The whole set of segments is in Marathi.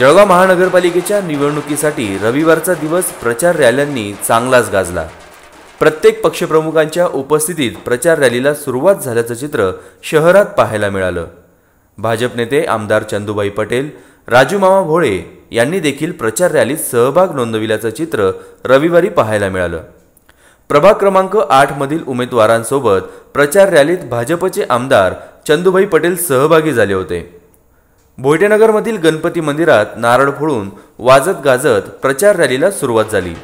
जळगाव महानगरपालिकेच्या निवडणुकीसाठी रविवारचा दिवस प्रचार रॅल्यांनी चांगलाच गाजला. प्रत्येक पक्षप्रमुखांच्या उपस्थितीत प्रचार रॅलीला सुरुवात झाल्याचं चित्र शहरात पाहायला मिळालं. भाजप नेते आमदार चंदुबाई पटेल राजूमामा भोळे यांनी देखील प्रचार रॅलीत सहभाग नोंदविल्याचं चित्र रविवारी पाहायला मिळालं. प्रभाग क्रमांक आठमधील उमेदवारांसोबत प्रचार रॅलीत भाजपचे आमदार चंदुभाई पटेल सहभागी झाले होते. भोयटेनगरमधील गणपती मंदिरात नारळ फोडून वाजत गाजत प्रचार रॅलीला सुरुवात झाली.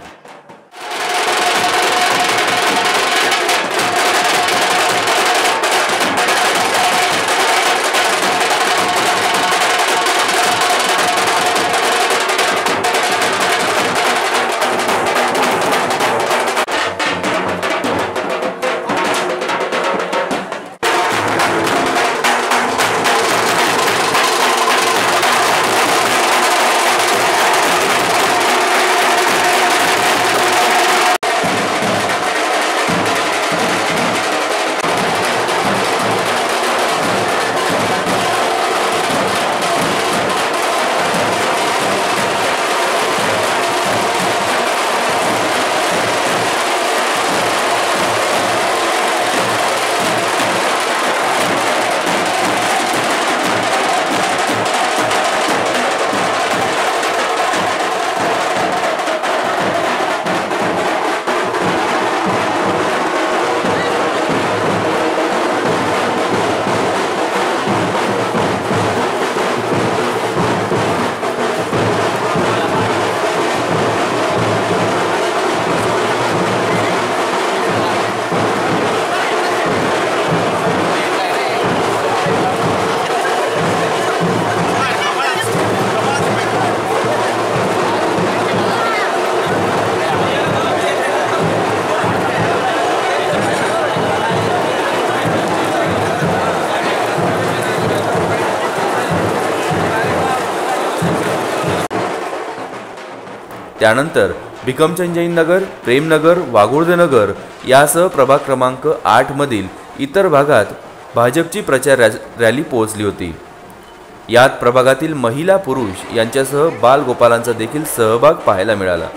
त्यानंतर भिकमचंजैन नगर प्रेमनगर वाघुर्दनगर यासह प्रभाग क्रमांक आठमधील इतर भागात भाजपची प्रचार रॅ- रॅली पोहोचली होती. यात प्रभागातील महिला पुरुष यांच्यासह बालगोपालांचा देखील सहभाग पाहायला मिळाला.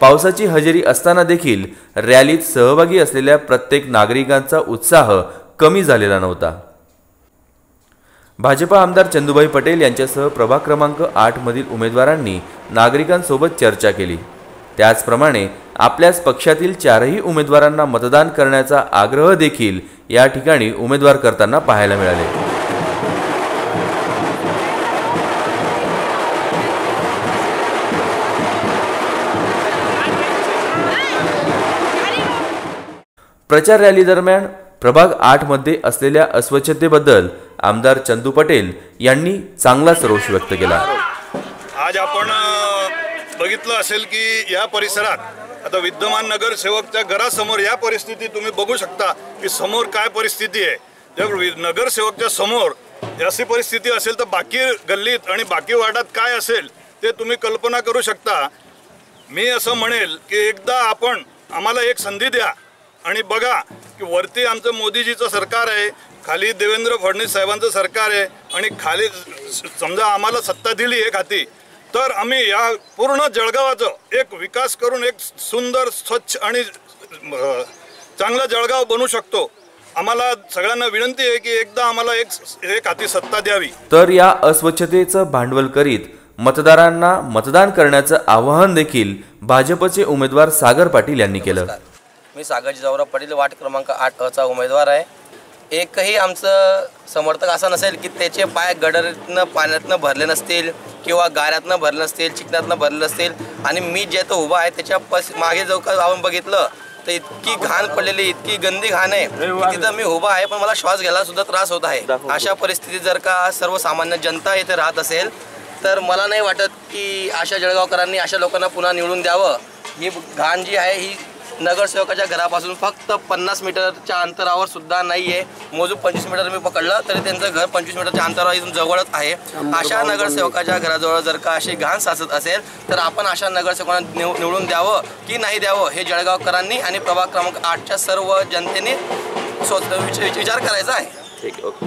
पावसाची हजेरी असताना देखील रॅलीत सहभागी असलेल्या प्रत्येक नागरिकांचा उत्साह कमी झालेला नव्हता. भाजपा आमदार चंदुबाई पटेल यांच्यासह प्रभाग क्रमांक आठमधील उमेदवारांनी नागरिकांसोबत चर्चा केली. त्याचप्रमाणे आपल्याच पक्षातील चारही उमेदवारांना मतदान करण्याचा आग्रह देखील या ठिकाणी उमेदवार करताना पाहायला मिळाले. प्रचार रॅली दरम्यान प्रभाग आठमध्ये असलेल्या अस्वच्छतेबद्दल आमदार चंदू पटेल यांनी चांगलाच रोष व्यक्त केला. आज आपण बघितलं असेल की या परिसरात आता विद्यमान नगरसेवकच्या घरासमोर या परिस्थिती तुम्ही बघू शकता की समोर काय परिस्थिती आहे. जर वि- नगरसेवकच्या समोर अशी परिस्थिती असेल तर बाकी गल्लीत आणि बाकी वार्डात काय असेल ते तुम्ही कल्पना करू शकता. मी असं म्हणेल की एकदा आपण आम्हाला एक संधी द्या. आणि बघा की वरती आमचं मोदीजीचं सरकार आहे खाली देवेंद्र फडणवीस साहेबांचं सरकार आहे आणि खाली समजा आम्हाला सत्ता दिली एक हाती तर आम्ही या पूर्ण जळगावाचं एक विकास करून एक सुंदर स्वच्छ आणि चांगला चांगलं जळगाव बनू शकतो. आम्हाला सगळ्यांना विनंती आहे की एकदा आम्हाला एक एक हाती सत्ता द्यावी. तर या अस्वच्छतेचं भांडवल करीत मतदारांना मतदान करण्याचं आवाहन देखील भाजपचे उमेदवार सागर पाटील यांनी केलं. मी सागर जिजाऊराव पाटील वाट क्रमांक आठ अचा उमेदवार आहे. एकही आमचं समर्थक असा नसेल की त्याचे पाय गडरीतनं पाण्यातनं भरले नसतील किंवा गाऱ्यातनं भरले नसतील चिकण्यातनं भरले नसतील. आणि मी जे तो उभा आहे त्याच्या पस मागे जर का जाऊन बघितलं तर इतकी घाण पडलेली इतकी गंदी घाण आहे. की तिथं मी उभा आहे पण मला श्वास घ्यायला सुद्धा त्रास होत आहे. अशा परिस्थितीत जर का सर्वसामान्य जनता इथे राहत असेल तर मला नाही वाटत की अशा जळगावकरांनी अशा लोकांना पुन्हा निवडून द्यावं. ही घाण जी आहे ही नगरसेवकाच्या घरापासून फक्त पन्नास मीटरच्या अंतरावर सुद्धा नाही आहे मोजून पंचवीस मीटर मी पकडलं तरी त्यांचं घर पंचवीस मीटरच्या अंतरावर इथून जवळच आहे. अशा नगरसेवकाच्या घराजवळ जर का अशी घाण साचत असेल तर आपण अशा नगरसेवकांना निव निवडून द्यावं की नाही द्यावं हे जळगावकरांनी आणि प्रभाग क्रमांक आठच्या सर्व जनतेने सोच विच- विचार करायचा आहे. ठीक आहे ओके.